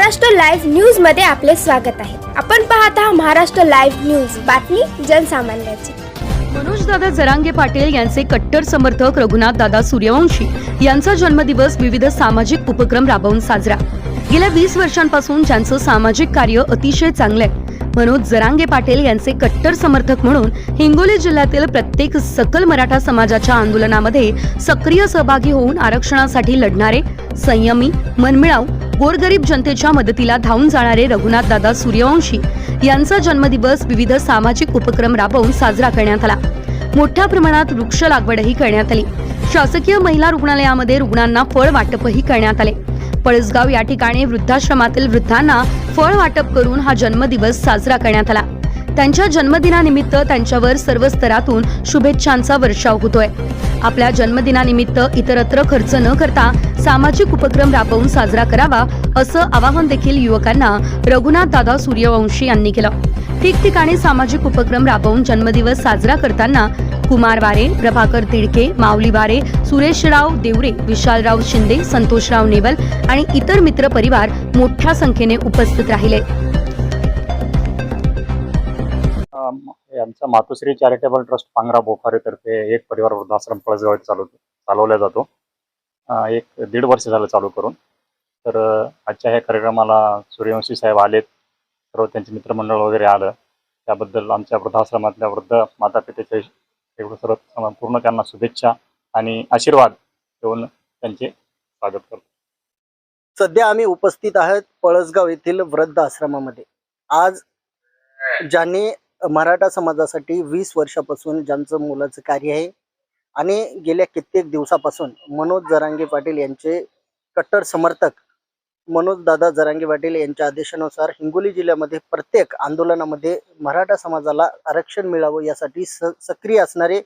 Maharashtra live न्यूजमध्ये आपले स्वागत आहे. आपण पाहत आहात महाराष्ट्र लाईव्ह न्यूज. बातमी जनसामान्याची. मनोज दादा जरांगे पाटील यांचे कट्टर समर्थक रघुनाथ दादा सूर्यवंशी यांचा जन्मदिवस विविध सामाजिक उपक्रम राबवून साजरा. गेल्या वीस वर्षांपासून ज्यांचं सामाजिक कार्य अतिशय चांगलं आहे मनोज जरांगे पाटील यांचे कट्टर समर्थक म्हणून हिंगोली जिल्ह्यातील प्रत्येक सकल मराठा समाजाच्या आंदोलनामध्ये सक्रिय सहभागी होऊन आरक्षणासाठी लढणारे संयमी मनमिळाऊ गोरगरीब जनतेच्या मदतीला धावून जाणारे रघुनाथ दादा सूर्यवंशी यांचा जन्मदिवस विविध सामाजिक उपक्रम राबवून साजरा करण्यात आला. मोठ्या प्रमाणात वृक्ष लागवडही करण्यात आली. शासकीय महिला रुग्णालयामध्ये रुग्णांना फळ वाटपही करण्यात आले. पळसगाव या ठिकाणी वृद्धाश्रमातील वृद्धांना फळ वाटप करून हा जन्मदिवस साजरा करण्यात आला. त्यांच्या जन्मदिनानिमित्त त्यांच्यावर सर्व स्तरातून शुभेच्छांचा वर्षाव होतोय. आपल्या जन्मदिनानिमित्त इतरत्र खर्च न करता सामाजिक उपक्रम राबवून साजरा करावा असं आवाहन देखील युवकांना रघुनाथ दादा सूर्यवंशी यांनी केलं. ठिकठिकाणी सामाजिक उपक्रम राबवून जन्मदिवस साजरा करताना कुमार वारे प्रभाकर तिडके माऊली वारे सुरेशराव देवरे विशालराव शिंदे संतोषराव नेवल आणि इतर मित्र परिवार मोठ्या संख्येने उपस्थित राहिले. आमचा मातोश्री चॅरिटेबल ट्रस्ट पांगरा बोखारेतर्फे एक परिवार वृद्धाश्रम पळसगाव चालू चालवला जातो. एक दीड वर्ष झालं चालू करून. तर आजच्या ह्या कार्यक्रमाला सूर्यवंशी साहेब आलेत. सर्व त्यांचे मित्रमंडळ वगैरे आलं. त्याबद्दल आमच्या वृद्धाश्रमातल्या वृद्ध माता पितेचे एवढं सर्व पूर्ण त्यांना शुभेच्छा आणि आशीर्वाद देऊन त्यांचे स्वागत करतो. सध्या आम्ही उपस्थित आहोत पळसगाव येथील वृद्ध आश्रमामध्ये आज ज्यांनी मराठा समाजासाठी वीस वर्षापासून ज्यांचं मुलाचं कार्य आहे आणि गेल्या कित्येक दिवसापासून मनोज जरांगे पाटील यांचे कट्टर समर्थक मनोज दादा जरांगे पाटील यांच्या आदेशानुसार हिंगोली जिल्ह्यामध्ये प्रत्येक आंदोलनामध्ये मराठा समाजाला आरक्षण मिळावं यासाठी स सक्रिय असणारे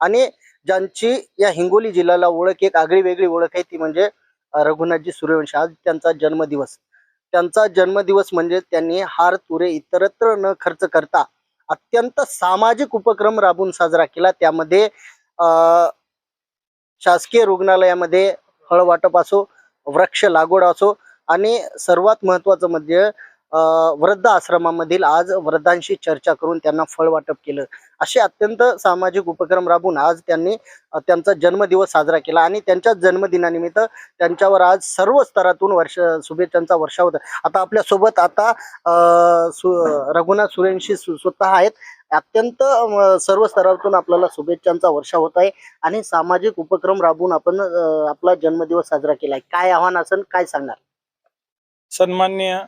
आणि ज्यांची या हिंगोली जिल्ह्याला ओळख एक आगळी वेगळी ओळख आहे ती म्हणजे रघुनाथजी सूर्यवंशी. आज त्यांचा जन्मदिवस. त्यांचा जन्मदिवस म्हणजे त्यांनी हार तुरे इतरत्र न खर्च करता अत्यंत सामाजिक उपक्रम राबून साजरा केला. त्यामध्ये शासकीय रुग्णालयामध्ये हळवाटप असो वृक्ष लागवड असो आणि सर्वात महत्वाचं म्हणजे वृद्ध आश्रमामधील आज वृद्धांशी चर्चा करून त्यांना फळ वाटप केलं. असे अत्यंत सामाजिक उपक्रम राबून आज त्यांनी त्यांचा जन्मदिवस साजरा केला आणि त्यांच्या जन्मदिनानिमित्त त्यांच्यावर आज सर्व स्तरातून वर्ष शुभेच्छांचा वर्षा होता. आता आपल्यासोबत आता सु रघुनाथ सुरेंशी स्वतः आहेत. अत्यंत सर्व स्तरातून आपल्याला शुभेच्छांचा वर्षा होत आहे आणि सामाजिक उपक्रम राबवून आपण आपला जन्मदिवस साजरा केला आहे. काय आव्हान असेल काय सांगणार सन्मान्य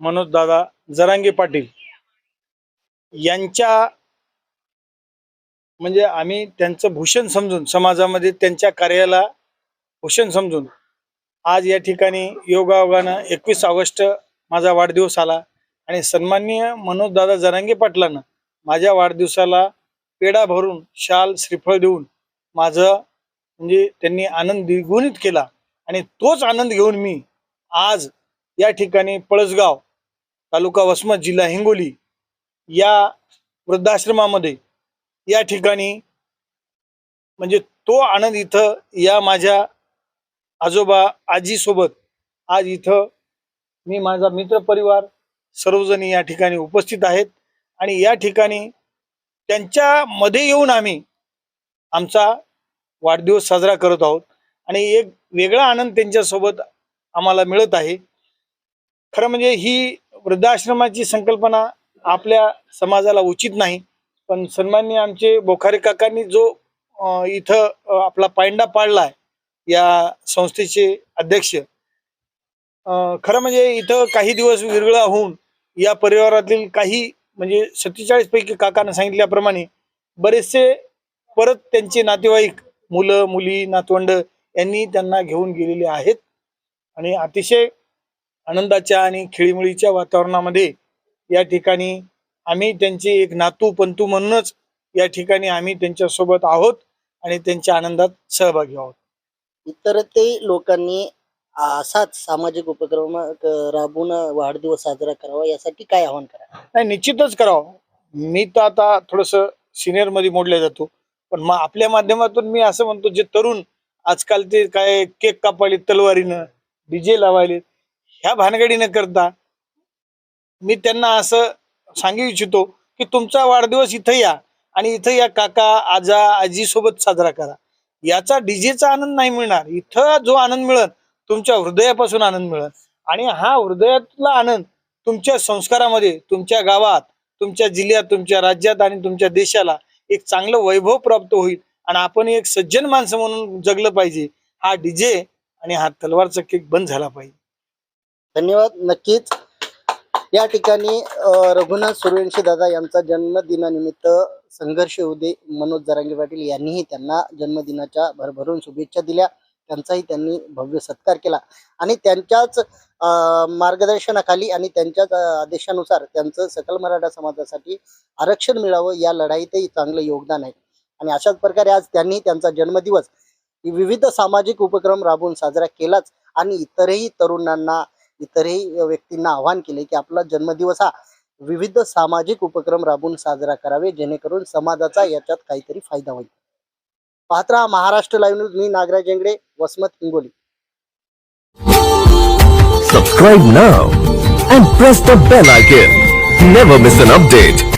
मनोजदादा जरांगे पाटील यांच्या म्हणजे आम्ही त्यांचं भूषण समजून समाजामध्ये त्यांच्या कार्याला भूषण समजून आज या ठिकाणी योगायोगानं एकवीस ऑगस्ट माझा वाढदिवस आला आणि सन्माननीय मनोजदादा जरांगे पाटलानं माझ्या वाढदिवसाला पेढा भरून शाल श्रीफळ देऊन माझं म्हणजे त्यांनी आनंद द्विगुणित केला आणि तोच आनंद घेऊन मी आज या ठिकाणी पळसगाव तालुका वसमत जिल्हा हिंगोली या वृद्धाश्रमामध्ये या ठिकाणी म्हणजे तो आनंद इथं या माझ्या आजोबा आजीसोबत आज इथं मी माझा मित्रपरिवार सर्वजणी या ठिकाणी उपस्थित आहेत. आणि या ठिकाणी त्यांच्यामध्ये येऊन आम्ही आमचा वाढदिवस साजरा करत आहोत. आणि एक वेगळा आनंद त्यांच्यासोबत आम्हाला मिळत आहे. खरं म्हणजे ही वृद्धाश्रमाची संकल्पना आपल्या समाजाला उचित नाही. पण सन्मान्य आमचे बोखारे काकांनी जो इथं आपला पायंडा पाडलाय या संस्थेचे अध्यक्ष खरं म्हणजे इथं काही दिवस विरगळा होऊन या परिवारातील काही म्हणजे सत्तेचाळीस पैकी सांगितल्याप्रमाणे बरेचसे परत त्यांचे नातेवाईक मुलं मुली नातवंड यांनी त्यांना घेऊन गेलेले आहेत. आणि अतिशय आनंदाच्या आणि खेळीमेळीच्या वातावरणामध्ये या ठिकाणी आम्ही त्यांचे एक नातू पंतू म्हणूनच या ठिकाणी आम्ही त्यांच्यासोबत आहोत आणि त्यांच्या आनंदात सहभागी आहोत. इतरही लोकांनी असाच सामाजिक उपक्रम राबवून वाढदिवस साजरा करावा यासाठी काय आव्हान करा? नाही निश्चितच करावं. मी तर आता थोडस सिनियरमध्ये मोडल्या जातो. पण मग आपल्या माध्यमातून मी असं म्हणतो जे तरुण आजकाल ते काय केक कापाले तलवारीनं डीजे लावायले ह्या भानगडी न करता. मी त्यांना असं सांगू इच्छितो की तुमचा वाढदिवस इथं या आणि इथं या काका आजा आजी सोबत साजरा करा. याचा डीजेचा आनंद नाही मिळणार. इथं जो आनंद मिळत तुमच्या हृदयापासून आनंद मिळत आणि हा हृदयातला आनंद तुमच्या संस्कारामध्ये तुमच्या गावात तुमच्या जिल्ह्यात तुमच्या राज्यात आणि तुमच्या देशाला एक चांगलं वैभव प्राप्त होईल आणि आपण एक सज्जन माणसं म्हणून जगलं पाहिजे. हा डीजे आणि हा तलवारचा केक बंद झाला पाहिजे. धन्यवाद. नक्कीच या ठिकाणी रघुनाथ सूर्यवंशी दादा यांचा जन्मदिनानिमित्त संघर्ष होऊ दे मनोज जरांगे पाटील यांनीही त्यांना जन्मदिनाच्या भरभरून शुभेच्छा दिल्या. त्यांचाही त्यांनी भव्य सत्कार केला. आणि त्यांच्याच मार्गदर्शनाखाली आणि त्यांच्याच आदेशानुसार त्यांचं सकल मराठा समाजासाठी आरक्षण मिळावं या लढाईतही चांगलं योगदान आहे. आणि अशाच प्रकारे आज त्यांनी त्यांचा जन्मदिवस विविध सामाजिक उपक्रम राबवून साजरा केलाच. आणि इतरही तरुणांना इतरही व्यक्तींना आवाहन केले की आपला जन्मदिवस हा विविध सामाजिक उपक्रम राबवून साजरा करावे जेणेकरून समाजाचा याच्यात काहीतरी फायदा होईल. पाहत राहा Maharashtra live news. Me Nagraj Jengde Vasmat Hingoli. Subscribe now and press the bell icon never miss an update